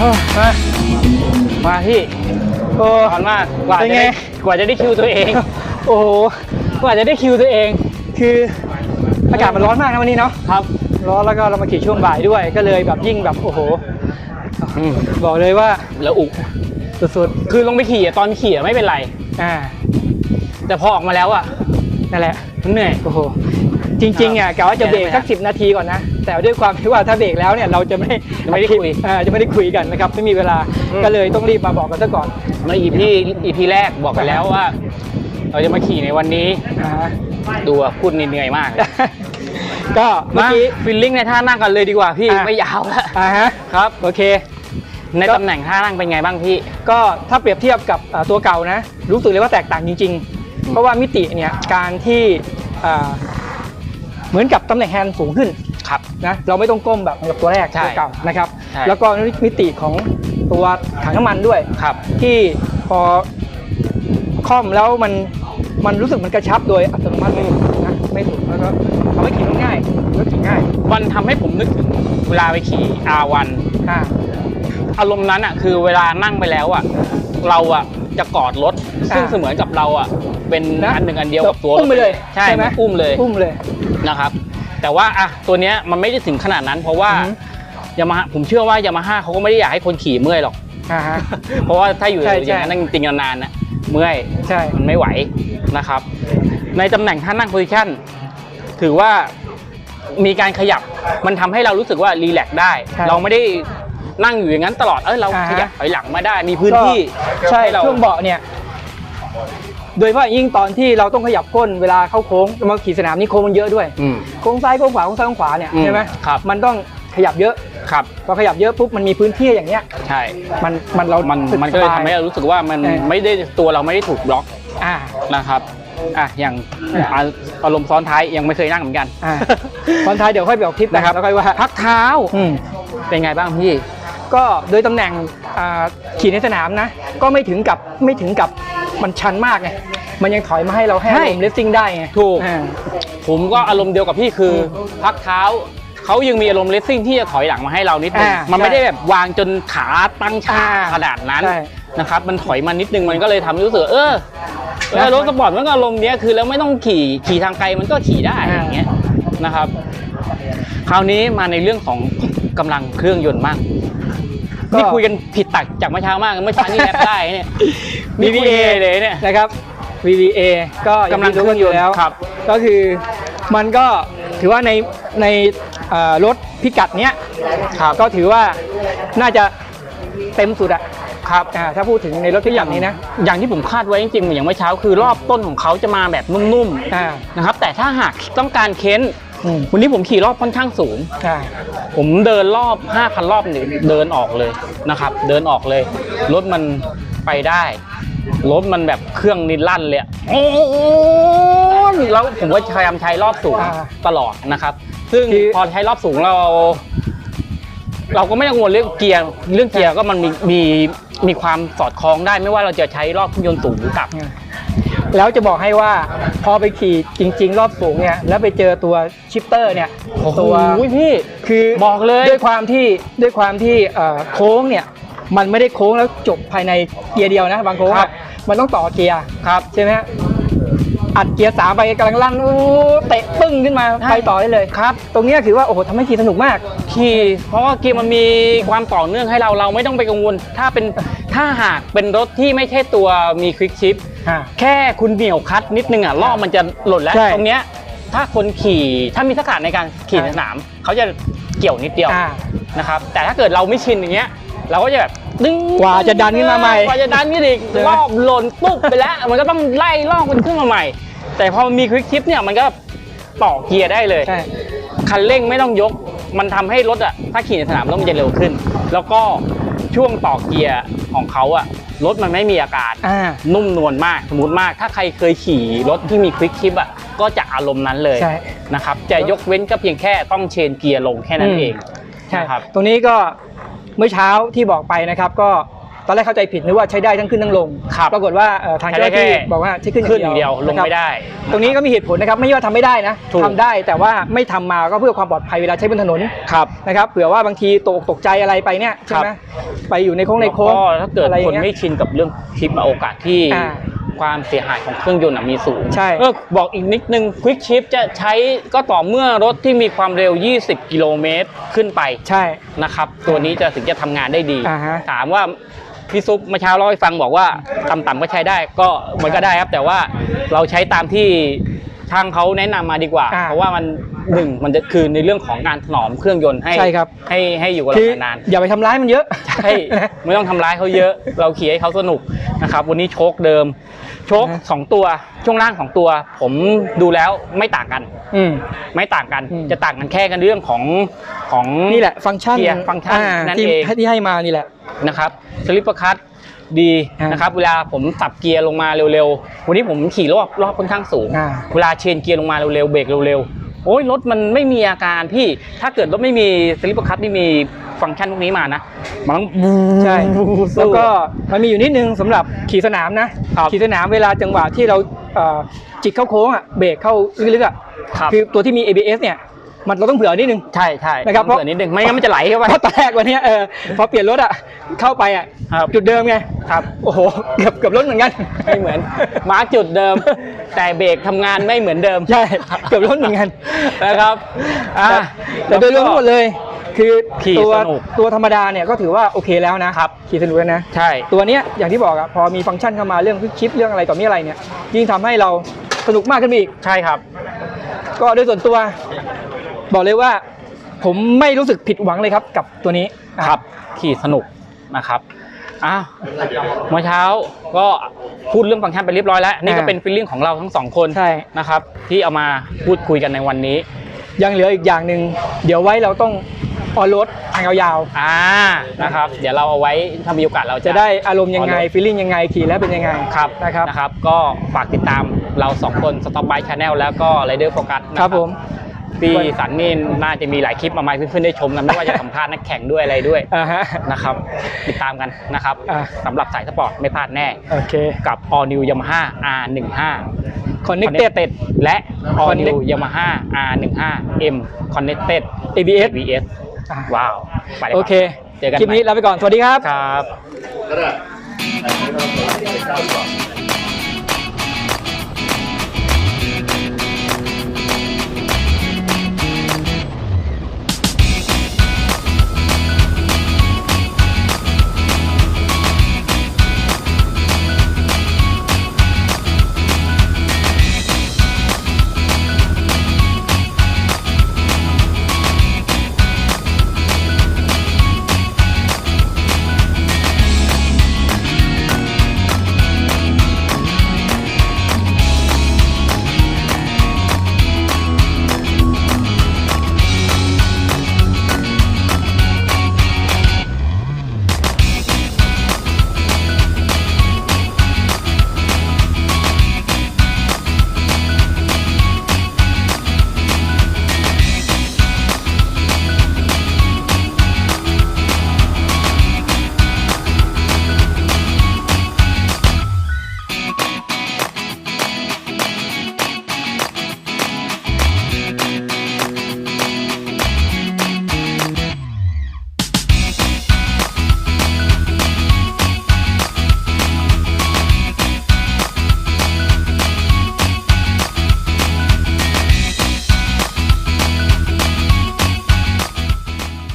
เฮ้ยมามาพี่โอ้ร้อนมากกว่าเป็นจะไง ได้กว่าจะได้คิวตัวเอง โอ้โหกว่าจะได้คิวตัวเอง คืออากาศมันร้อนมากนะวันนี้เนาะครับร้อนแล้วก็เรามาขี่ช่วงบ่ายด้วยก็เลยแบบยิ่งแบบโอ้โหอืมบอกเลยว่าแล้วอุกสุดคือลงไปขี่อะตอนขี่อะไม่เป็นไร ๆอ่าแต่พอออกมาแล้วอะนั่นแหละมันเหนื่อยโอ้โห จริงๆอะกะว่าจะเบรกสักสิบนาทีก่อนนะ แต่ด้วยความที่ว่าถ้าเบรกแล้วเนี่ยเราจะไม่จะไม่ได้คุยอ่าจะไม่ได้คุยกันนะครับไม่มีเวลาอืมก็เลยต้องรีบมาบอกกันซะก่อนเมื่อ EP EP แรกบอกกันแล้วว่า เราจะมาขี่ในวันนี้อ่าดูอะพูดเหนื่อยมาก ก็เมื่อมากี้ฟิลลิ่งในท่านั่งกันเลยดีกว่าพี่อะไม่ยาวแล้วอ่าฮะครับโอเคในก็ตำแหน่งท่านั่งเป็นไงบ้างพี่ ก็ถ้าเปรียบเทียบกับอ่าตัวเก่านะ รู้สึกเลยว่าแตกต่างจริง ๆ เพราะว่ามิติเนี่ยการที่อ่า เหมือนกับตำแหน่งแฮนด์สูงขึ้นครับนะเราไม่ต้องก้มแบบเหมือนกับตัวแรกใช่ตัวเก่านะครับ ใช่ แล้วก็มิติของตัวถังน้ำมันด้วย ครับ ที่พอคล่อมแล้วมันมันรู้สึกมันกระชับโดยอัตโนมัติไม่หลุดนะไม่หลุดแล้วก็ทำให้ขี่ง่ายรถขี่ง่ายมันทำให้ผมนึกถึงเวลาไปขี่ R1 อ่าอารมณ์นั้นอะคือเวลานั่งไปแล้วอะเราอะจะกอดรถ ซึ่งอ่าเสมือนกับเราอะเป็นนะอันหนึ่งอันเดียวกับตัวอุ้มไปเลยใช่ใช่ไหมมันอุ้มเลย อุ้มเลย นะครับ แต่ว่าอะตัวเนี้ยมันไม่ได้ถึงขนาดนั้น เพราะว่าอือฮึ ยามาผมเชื่อว่ายามาฮ่าเขาก็ไม่ได้อยากให้คนขี่เมื่อยหรอก อ่าฮะ เพราะว่าถ้าอยู่ใช่อย่างนั้นใช่จริงๆนานๆน่ะเมื่อย ใช่ มันไม่ไหวนะครับ ในตำแหน่งท่านั่งโพซิชันถือว่ามีการขยับมันทำให้เรารู้สึกว่ารีแลกซ์ได้ ใช่เราไม่ได้นั่งอยู่อย่างนั้นตลอดเออเราอ่าฮะ ขยับถอยหลังมาได้มีพื้นที่ก็ใช่ห้เราช่วงเบาะเนี่ย โดยเฉพาะยิ่งตอนที่เราต้องขยับก้นเวลาเข้าโค้งมาขี่สนามนี่โค้งมันเยอะด้วย อืม โค้งซ้ายโค้งขวาโค้งซ้ายโค้งขวาเนี่ยอืมใช่ไหมครับ มันต้องขยับเยอะครับพอขยับเยอะปุ๊บมันมีพื้นที่อย่างเงี้ย ใช่มันมันเรามันสึมันก็เลยสบาทำให้เรารู้สึกว่ามันใช่ไม่ได้ตัวเราไม่ได้ถูกบล็อกอ่า นะครับอะอย่างอะอะอารมณ์ซ้อนท้ายยังไม่เคยนั่งเหมือนกัน อ่า ตอนท้ายเดี๋ยวค่อยไปออกคลิปนะครับแล้วค่อยว่าพักเท้าอืมเป็นไงบ้างพี่ ก็โดยตำแหน่งอ่าขี่ในสนามนะ ก็ไม่ถึงกับไม่ถึงกับมันชันมากไง มันยังถอยมาให้เราให้ใช่ลมเลสซิ่งได้ไงถูก อ่า ผมก็อารมณ์เดียวกับพี่คืออพักเท้าเขายังมีอารมณ์เลสซิ่งที่จะถอยหลังมาให้เรานิดนึงอ่ามัมันไม่ได้แบบวางจนขาตั้งฉากอ่าขนาดนั้นใช่นะครับ มันถอยมานิดนึงมันก็เลยทำให้รู้สึกเออเออนะรถสปอร์ตมันก็อารมณ์เนี้ยคือแล้วไม่ต้องขี่ขี่ทางไกลมันก็ขี่ได้อ่า อย่างเงี้ยนะครับ คราวนี้มาในเรื่องของกำลังเครื่องยนต์มากก็นี่คุยกันผิดตักจากเมื่อเช้ามากเมื่อเช้านี่แรปได้เนี่ยนี่คุย VVA เลยเนี่ย นะครับ VVA ก็อกำลังเครื่องยนต์แล้วครับ ก็คือมันก็ถือว่าในในเอ่อรถพิกัดเนี้ยครับก็ถือว่าน่าจะเต็มสุดอะครับอ่าถ้าพูดถึงในรถพิกัดนี้นะอย่างที่ผมคาดไว้จริงๆอย่างเมื่อเช้าคือรอบต้นของเขาจะมาแบบนุ่มอ่าๆนะครับแต่ถ้าหากต้องการเค้นอืมวันนี้ผมขี่รอบค่อนข้างสูงอ่าผมเดินรอบ 5,000 รอบเนี่ยเดินออกเลยนะครับ เดินออกเลย รถมันไปได้ รถมันแบบเครื่องนิลั่นเลยอะโอ้ยแล้วผมก็พยายามใช้รอบสูงอ่าตลอดนะครับ ซึ่งคือพอใช้รอบสูงเรา เราก็ไม่ต้องกังวลเรื่องเกียร์เรื่องเกียร์ก็มันมีมีมีความสอดคล้องได้ไม่ว่าเราจะใช้รอบเครื่องยนต์สูงหรือต่ำอ่าแล้วจะบอกให้ว่าพอไปขี่จริง ๆ รอบสูงเนี่ยแล้วไปเจอตัวชิปเตอร์เนี่ยตัวโอ้ยพี่คือบอกเลยด้วยความที่ด้วยความที่เอ่อโค้งเนี่ยมันไม่ได้โค้งแล้วจบภายในเกียร์เดียวนะบางโค้งครัอะบ มันต้องต่อเกียร์ครับใช่ไหมฮะอัดเกียร์สามไปกำลังลั่นอู้เตะปึ้งขึ้นมาใช่ไปต่อได้เลยครับ ตรงเนี้ยถือว่าโอ้โหทำให้ขี่สนุกมาก ขี่เพราะว่าเกียร์มันมีความต่อเนื่องให้เราเราไม่ต้องไปกังวล ถ้าเป็นถ้าหากเป็นรถที่ไม่ใช่ตัวมีควิกชิปอ่าแค่คุณเหนี่ยวคลัดนิดนึงอะล้อมันจะหล่นแล้ว ใช่ตรงเนี้ยถ้าคนขี่ถ้ามีทักษะในการขี่ในสนาม เขาจะเกี่ยวนิดเดียวอ่า นะครับ แต่ถ้าเกิดเราไม่ชินอย่างเงี้ย เราก็จะแบบ ดึงกว่าจะดันขึ้นมาใหม่กว่าจะดันขึ้นอีกใช่ไหมรอบหล่นปุ๊บไปแล้ว มันก็ต้องไล่ลอกมันขึ้นมาใหม่ แต่พอมีควิกชิปเนี่ยมันก็ต่อเกียร์ได้เลยใช่คันเร่งไม่ต้องยก มันทำให้รถอะถ้าขี่ในสนามรถมันจะเร็วขึ้น แล้วก็ช่วงต่อเกียร์ของเขาอะรถมันไม่มีอาการอ่านุ่มนวลมากสมมติมาก ถ้าใครเคยขี่รถที่มีควิกชิปอะก็จะอารมณ์นั้นเลยใช่นะครับจะยกเว้นก็เพียงแค่ต้องเชนเกียร์ลงแค่นั้นเองใช่นะครับตรงนี้ก็ เมื่อเช้าที่บอกไปนะครับก็ตอนแรกเข้าใจผิดนึกว่าใช้ได้ทั้งขึ้นทั้งลงครับปรากฏว่าเอ่อทางเจ้าหน้าที่ใช้ได้แค่ บอกว่าใช้ขึ้นขึ้นอย่างเดียวลงนะครับไม่ได้ ตรงนี้ก็มีเหตุผลนะครับไม่ใช่ว่าทำไม่ได้นะถูก ทำได้แต่ว่าไม่ทำมาก็เพื่อความปลอดภัยเวลาใช้บนถนนครับ นะครับเผื่อว่าบางทีตกตกใจอะไรไปเนี่ยใช่ไหมไปอยู่ในโค้งในโค้งก็ถ้าเกิดอะไรอคย่านงเงี้ย ไม่ชินกับเรื่องคลิปโอกาสที่อ่า ความเสียหายของเครื่องยนต์อะมีสูงใช่เออบอกอีกนิดนึงควิกชิปจะใช้ก็ต่อเมื่อรถที่มีความเร็ว 20 กิโลเมตรขึ้นไปใช่นะครับ ตัวนี้จะถึงจะทำงานได้ดี อ่าฮะ ถามว่าพี่ซุปเมื่อเช้าเล่าให้ฟังบอกว่าต่ำๆก็ใช้ได้ก็มันก็ได้ครับ แต่ว่าเราใช้ตามที่ทางเขาแนะนำมาดีกว่า อ่าเพราะว่ามันหนึ่งมันจะคือในเรื่องของการถนอมเครื่องยนต์ให้ใช่ครับ ให้ให้อยู่กับคือเรานานๆ อย่าไปทำร้ายมันเยอะ ใช่ ไม่ต้องทำร้ายเขาเยอะ เราขี่ให้เขาสนุกนะครับ วันนี้โชคเดิมโชคนะสองตัวช่วงล่างสองตัว ผมดูแล้วไม่ต่างกัน อืม ไม่ต่างกันอืม จะต่างกันแค่กันเรื่องของของ นี่แหละฟังก์ชันเกียร์ฟังก์ชันอ่านั่นที่เอง ที่ให้มานี่แหละ นะครับสลิปเปอร์คัตดีอ่านนะครับ เวลาผมสับเกียร์ลงมาเร็วๆ วันนี้ผมขี่รอบรอบค่อนข้างสูง อ่า เวลาเชนเกียร์ลงมาเร็วๆเบรกเร็วๆ โอ้ยรถมันไม่มีอาการพี่ถ้าเกิดรถไม่มีสลิปเปอร์คัตไม่มี ฟังก์ชันพวกนี้มานะ มันต้องใช่สู้แล้วก็มันมีอยู่นิดนึงสำหรับขี่สนามนะครับขี่สนามเวลาจังหวะที่เราเอ่อจิกเข้าโค้งอะเบรกเข้าลึกๆอะครับคือตัวที่มี ABS เนี่ยมันเราต้องเผื่อนิดนึงใช่ใช่นะครับต้องเผื่อนิดนึงไม่งั้นมันจะไหลเข้าไปเพราะตอนแรกวันเนี้ยเออพอเปลี่ยนรถอะเข้าไปอะครับจุดเดิมไงครับโอ้โหเกือบเกือบรถเหมือนกันไม่เหมือนมาร์กจุดเดิม แต่เบรกทำงานไม่เหมือนเดิมใช่เกือบรถเหมือนกันนะครับอะแต่โดยรวมทั้งหมดเลย คือขี่ตัวสนุกตัวธรรมดาเนี่ยก็ถือว่าโอเคแล้วนะครับ ขี่สนุกแล้วนะ ใช่ ตัวเนี้ยอย่างที่บอกอะพอมีฟังก์ชันเข้ามาเรื่องคลิปเรื่องอะไรต่อมีอะไรเนี่ยยิ่งทำให้เราสนุกมากขึ้นไปอีก ใช่ครับ ก็โดยส่วนตัว บอกเลยว่า ผมไม่รู้สึกผิดหวังเลยครับกับตัวนี้อะครับ ขี่สนุกนะครับอ้าวเมื่อเช้าก็พูดเรื่องฟังก์ชันไปเรียบร้อยแล้ว นี่ก็เป็นฟีลลิ่งของเราทั้งสองคนใช่ นะครับ ที่เอามาพูดคุยกันในวันนี้ ยังเหลืออีกอย่างหนึ่งเดี๋ยวไว้เราต้อง ออนรถทางยาวอ่านะครับ เดี๋ยวเราเอาไว้ถ้ามีโอกาสเราๆจะได้อารมณ์ยังไง on road ฟีลลิ่งยังไงขี่แล้วเป็นยังไงครับนะครับ นะครับ ก็ฝากติดตามเราสองคน Stop by Channel แล้วก็ Rider Focus นะคครัรับบผม พี่สันนี่น่าจะมีหลายคลิปมาให้เพื่อนๆได้ชมกันไม่ว่าจะสัมภาษณ์นักแข่งด้วยอะไรด้วยอ่าฮะ นะครับ ติดตามกันนะครับอ่าสำหรับสายสปอร์ตไม่พลาดแน่ โอเค กับ All New Yamaha R15 Connected Connected และ All New Connect Yamaha R15 M Connected ABS ABS อะ ว้าวไปลยโอเค เจอกันคลิปนี้ใหม่ลาไปก่อน สวัสดีครับ ครับ